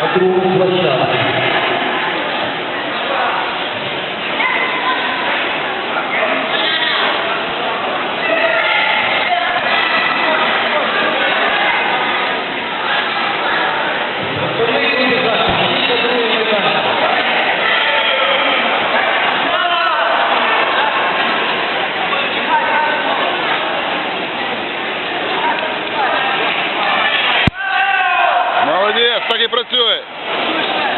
На другому площадку. Молодець, так і працює.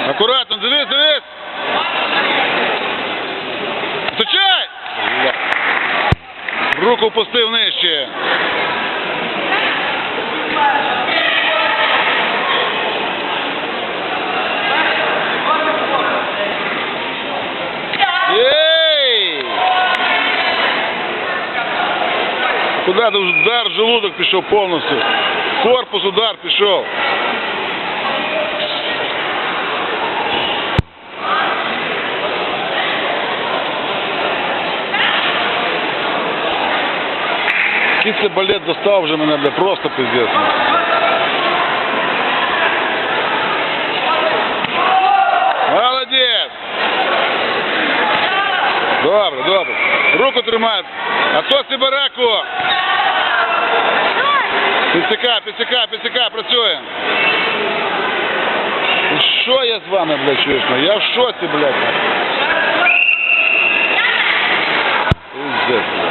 Акуратно, дивись, дивись. Стучай! Бля. Руку пустив нижче. Ей! Куда тут удар в желудок пішов повністю? В Корпус удар пішов. Який це балет достав вже мене, бля, просто пиздец. Молодець! Добре, добре. Руку тримай. А то Сибираку. Підсікай, підсікай, підсікай, працює. І Що я з вами, блядь, чуєш? ну? Я в шоці, блядь. Пиздец, блядь.